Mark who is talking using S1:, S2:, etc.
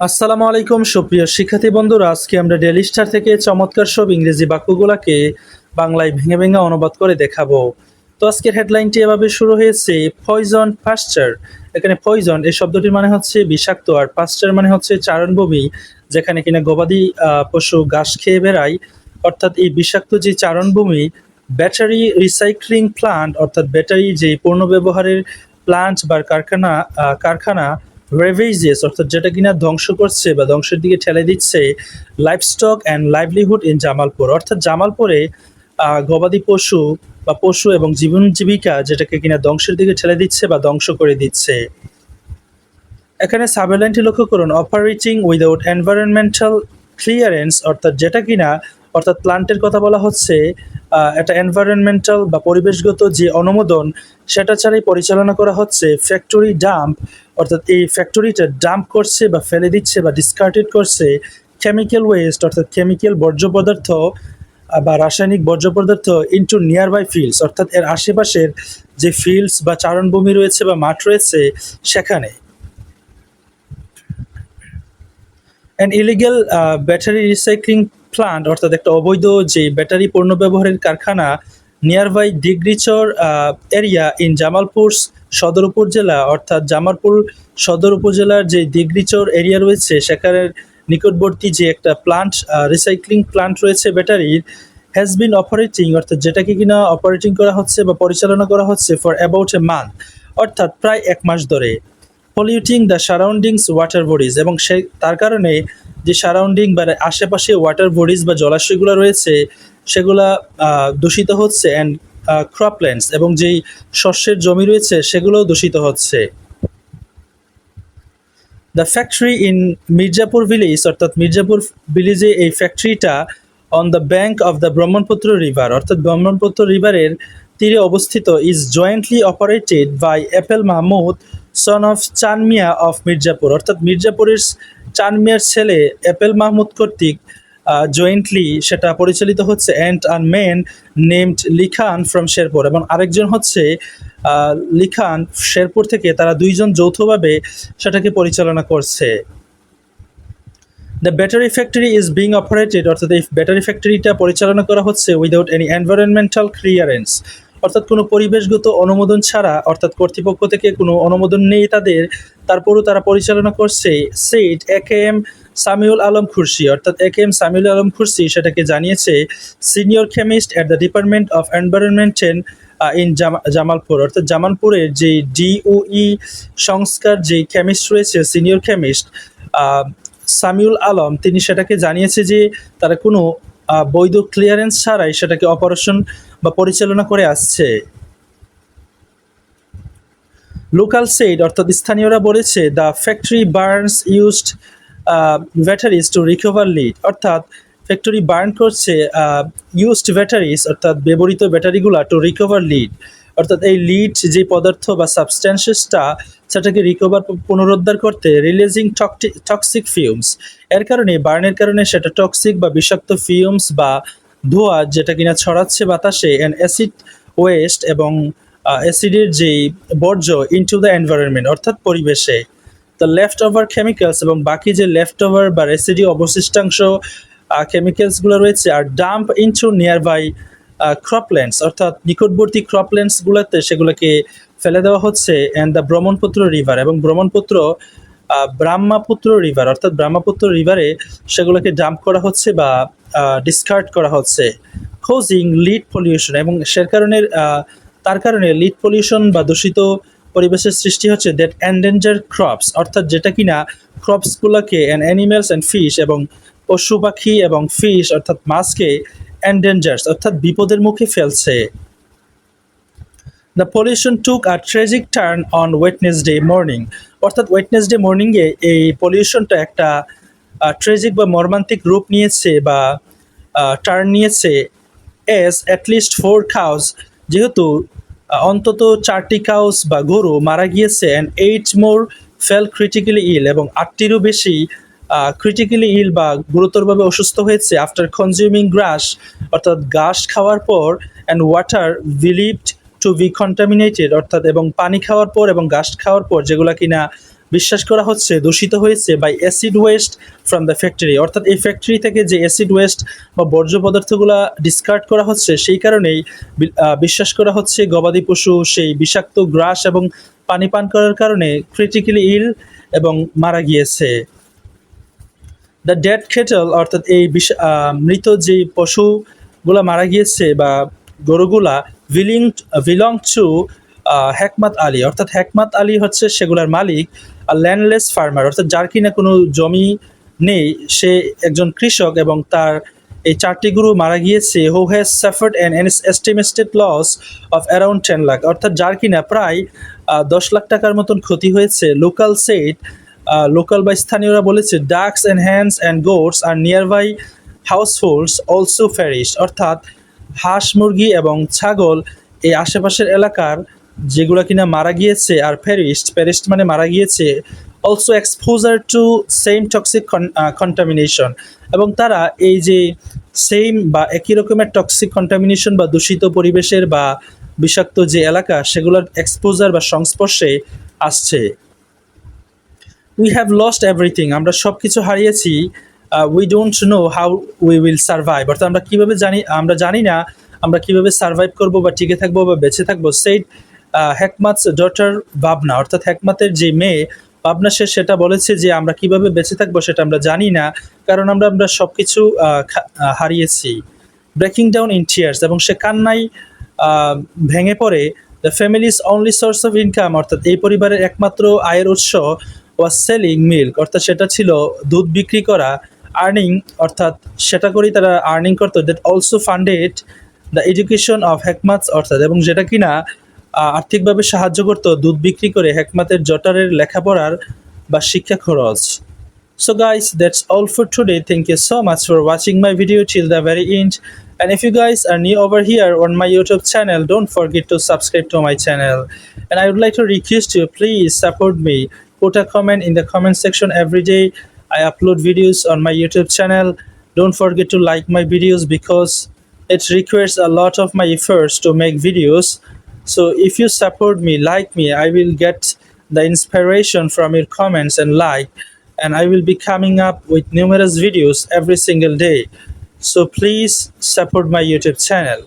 S1: আসসালামু আলাইকুম, সুপ্রিয় শিক্ষার্থী বন্ধুরা। আজকে আমরা ডেলি স্টার থেকে চমৎকার সব ইংরেজি বাক্যগুলোকে বাংলায় ভেঙে ভেঙে অনুবাদ করে দেখাবো। তো আজকের হেডলাইনটি এভাবে শুরু হয়েছে ফয়জন পাস্টার এখানে ফয়জন এই শব্দটির মানে হচ্ছে বিষাক্ত, আর পাস্টার মানে হচ্ছে চারণভূমি, যেখানে কিনা গবাদি পশু ঘাস খেয়ে বেড়ায়। অর্থাৎ এই বিষাক্ত যে চারণভূমি ব্যাটারি রিসাইক্লিং প্লান্ট অর্থাৎ ব্যাটারি যে পূর্ণ ব্যবহারের প্লান্ট বা কারখানা কারখানা রেভেজেস অর্থাৎ যেটা কিনা ধ্বংস করছে বা ধ্বংসের দিকে ঠেলে দিচ্ছে livestock and livelihood in Jamalpur অর্থাৎ জামালপুরে গবাদি পশু বা পশু এবং জীবন জীবিকা যেটাকে কিনা ধ্বংসের দিকে ঠেলে দিচ্ছে বা ধ্বংস করে দিচ্ছে। এখানে সাবলাইনটি লক্ষ্য করুন অপারেটিং উইদাউট এনভায়রনমেন্টাল ক্লিয়ারেন্স অর্থাৎ যেটা কিনা অর্থাৎ প্লান্টের কথা বলা হচ্ছে একটা এনভায়রনমেন্টাল বা পরিবেশগত যে অনুমোদন, সেটা ছাড়াই পরিচালনা করা হচ্ছে ফ্যাক্টরি ডাম্প অর্থাৎ এই ফ্যাক্টরিটা ডাম্প করছে বা ফেলে দিচ্ছে বা ডিসকার্টেড করছে কেমিক্যাল ওয়েস্ট অর্থাৎ কেমিক্যাল বর্জ্য পদার্থ বা রাসায়নিক বর্জ্য পদার্থ ইন্টু নিয়ার বাই ফিল্ডস অর্থাৎ এর আশেপাশের যে ফিল্ডস বা চারণভূমি রয়েছে বা মাঠ রয়েছে সেখানে। And illegal battery recycling plant অর্থাৎ একটা অবৈধ যে ব্যাটারি পণ্য ব্যবহারের কারখানা nearby Digrichar area in Jamalpur Sadar Upazila, অর্থাৎ জামালপুর সদর উপজেলার যে ডিগ্রিচর এরিয়া রয়েছে সেখানের নিকটবর্তী যে একটা প্লান্ট রিসাইক্লিং প্লান্ট রয়েছে ব্যাটারির হ্যাজ বিন অপারেটিং অর্থাৎ যেটাকে কিনা অপারেটিং করা হচ্ছে বা পরিচালনা করা হচ্ছে ফর অ্যাবাউট এ মান্থ অর্থাৎ প্রায় এক মাস ধরে polluting the surroundings water bodies এবং সে, তার কারণে যে সারাউন্ডিং বা আশেপাশে ওয়াটার বডিজ বা জলাশয়গুলো রয়েছে, সেগুলা দূষিত হচ্ছে অ্যান্ড ক্রপল্যান্ডস এবং যেই শস্যের জমি রয়েছে, সেগুলোও দূষিত হচ্ছে। The factory in Mirzapur village অর্থাৎ মির্জাপুর ভিলেজে এই ফ্যাক্টরিটা on the bank of the Brahmaputra river অর্থাৎ ব্রহ্মপুত্র রিভারের তীরে অবস্থিত is jointly operated by Apel Mahmud son of Chanmiya of Mirzapur অর্থাৎ মির্জাপুরের চানমিয়ার ছেলে অ্যাপেল মাহমুদ কর্তৃক জয়েন্টলি সেটা পরিচালিত হচ্ছে and an man named Likhan from Sherpur এবং আরেকজন হচ্ছে লিখান শেরপুর থেকে তারা দুইজন যৌথভাবে সেটাকে পরিচালনা করছে। The battery factory is being operated অর্থাৎ এই ব্যাটারি ফ্যাক্টরিটা পরিচালনা করা হচ্ছে উইদাউট এনি এনভায়রনমেন্টাল ক্লিয়ারেন্স অর্থাৎ কোনো পরিবেশগত অনুমোদন ছাড়া, অর্থাৎ কর্তৃপক্ষ থেকে কোনো অনুমোদন নেই তাদের, তারপরও তারা পরিচালনা করছে said A K M Samiul Alam Khurshi. অর্থাৎ A K M Samiul Alam Khurshi সেটাকে জানিয়েছে senior chemist at the department of environment in Jamalpur. অর্থাৎ জামালপুরের যে ডিওই সংস্কার যে কেমিস্ট রয়েছে সিনিয়র কেমিস্ট সামিউল আলম, তিনি সেটাকে জানিয়েছে যে তারা কোনো বৈধ ক্লিয়ারেন্স ছাড়াই সেটাকে অপারেশন বা পরিচালনা করে আসছে। লোকাল সেড অর্থাৎ স্থানীয়রা বলেছে the factory burns used batteries to recover lead অর্থাৎ ফ্যাক্টরি বার্ন করছে ইউজড ব্যাটারিজ অর্থাৎ ব্যবহৃত ব্যাটারিগুলা টু রিকভার লিড অর্থাৎ এই লিড যে পদার্থ বা সাবস্ট্যান্সেসটা সেটাকে রিকভার পুনরুদ্ধার করতে রিলিজিং টক্সিক ফিউমস এর কারণে, বার্নের কারণে সেটা টক্সিক বা বিষাক্ত ফিউমস বা ধোঁয়া যেটা কিনা ছড়াচ্ছে বাতাসে অ্যান্ড অ্যাসিড ওয়েস্ট এবং অ্যাসিডের যেই বর্জ্য ইনটু দ্য এনভায়রনমেন্ট অর্থাৎ পরিবেশে। দ্য লেফট ওভার কেমিক্যালস এবং বাকি যে লেফট ওভার বা রেসিডি অবশিষ্টাংশ কেমিক্যালসগুলো রয়েছে are dump into nearby croplands অর্থাৎ নিকটবর্তী ক্রপল্যান্ডসগুলোতে সেগুলোকে ফেলে দেওয়া হচ্ছে অ্যান্ড দ্য ব্রহ্মপুত্র রিভার এবং ব্রহ্মপুত্র আহ, ব্রহ্মপুত্র রিভার অর্থাৎ ব্রহ্মপুত্র রিভারে সেগুলোকে ডাম্প করা হচ্ছে বা ডিসকার্ড করা হচ্ছে কোজিং লিড পলিউশন এবং সে কারণে তার কারণে লিড পলিউশন বা দূষিত পরিবেশের সৃষ্টি হচ্ছে দ্যাট এন্ডেঞ্জার ক্রপস অর্থাৎ যেটা কিনা ক্রপসগুলোকে অ্যান্ড অ্যানিমেলস অ্যান্ড ফিশ এবং পশু পাখি এবং ফিশ অর্থাৎ মাছকে এন্ডেঞ্জার্স অর্থাৎ বিপদের মুখে ফেলছে। The pollution took a tragic turn on Wednesday morning অর্থাৎ ওয়েটনেসডে মর্নিংয়ে এই পলিউশনটা একটা ট্রেজিক বা মর্মান্তিক রূপ নিয়েছে বা টার্ন নিয়েছে এস অ্যাটলিস্ট ফোর কাউস যেহেতু অন্তত চারটি কাউস বা গরু মারা গিয়েছে and eight more fell critically ill এবং আটটিরও বেশি ক্রিটিক্যালি ইল বা গুরুতরভাবে অসুস্থ হয়েছে আফটার কনজিউমিং গ্রাস অর্থাৎ ঘাস খাওয়ার পর and water believed to be contaminated অর্থাৎ এবং পানি খাওয়ার পর এবং ঘাস খাওয়ার পর যেগুলো কিনা বিশ্বাস করা হচ্ছে, দূষিত হয়েছে by acid waste from the factory অর্থাৎ এই ফ্যাক্টরি থেকে যে অ্যাসিড ওয়েস্ট বা বর্জ্য পদার্থগুলো ডিসকার্ড করা হচ্ছে, সেই কারণেই বিশ্বাস করা হচ্ছে গবাদি পশু সেই বিষাক্ত গ্রাস এবং পানি পান করার কারণে ক্রিটিক্যালি ইল এবং মারা গিয়েছে। দ্য ডেড খেটল অর্থাৎ এই বিষ মৃত যে পশুগুলা মারা গিয়েছে বা গরুগুলা belonging belong to Hekmat Ali. অর্থাৎ হেকমাত আলী হচ্ছে সেগুলার মালিক আর ল্যান্ডলেস ফার্মার অর্থাৎ যার কিনা কোনো জমি নেই, সে একজন কৃষক এবং তার এই চারটি গরু মারা গিয়েছে who has suffered an estimated loss of around ten lakh অর্থাৎ যার কিনা প্রায় দশ লাখ টাকার মতন ক্ষতি হয়েছে। লোকাল সেট লোকাল বা স্থানীয়রা বলেছে ducks and hens and goats are nearby households also perish অর্থাৎ হাঁস মুরগি এবং ছাগল এই আশেপাশের এলাকার যেগুলো কিনা মারা গিয়েছে আর ফ্যারিস্ট প্যারিস্ট মানে মারা গিয়েছে also exposure to same toxic contamination এবং তারা এই যে সেম বা একই রকমের টক্সিক কন্টামিনেশন বা দূষিত পরিবেশের বা বিষাক্ত যে এলাকা, সেগুলোর এক্সপোজার বা সংস্পর্শে আসছে। উই হ্যাভ লস্ট এভরিথিং আমরা সব কিছু হারিয়েছি we don't know how we will survive অর্থাৎ আমরা কীভাবে জানি আমরা জানি না আমরা কীভাবে সার্ভাইভ করব বা টিকে থাকব বা বেঁচে থাকব। সেই হ্যাকমাতস ডটার ভাবনা অর্থাৎ হ্যাকমাতের যে মেয়ে ভাবনা সে সেটা বলেছে যে আমরা কীভাবে বেঁচে থাকব সেটা আমরা জানি না, কারণ আমরা আমরা সব কিছু হারিয়েছি। ব্রেকিং ডাউন ইন টিয়ার্স এবং সে কান্নাই ভেঙে পড়ে। The family's only source of income অর্থাৎ এই পরিবারের একমাত্র আয়ের উৎস। ওয়াজ সেলিং মিল্ক অর্থাৎ সেটা ছিল দুধ বিক্রি করা আর্নিং অর্থাৎ সেটা করেই তারা আর্নিং করতো that also funded the education of Hekmat's অর্থাৎ, এবং যেটা কিনা আর্থিকভাবে সাহায্য করতো দুধ বিক্রি করে হেকমাতের জটারের লেখাপড়ার বা শিক্ষা খরচ। So guys that's all for today thank you so much for watching my video till the very end and if you guys are new over here on my YouTube channel don't forget to subscribe to my channel and I would like to request you please support me Put a comment in the comment section every day. I upload videos on my YouTube channel. Don't forget to like my videos because it requires a lot of my efforts to make videos. So if you support me, like me, I will get the inspiration from your comments and like and I will be coming up with numerous videos every single day. So please support my YouTube channel.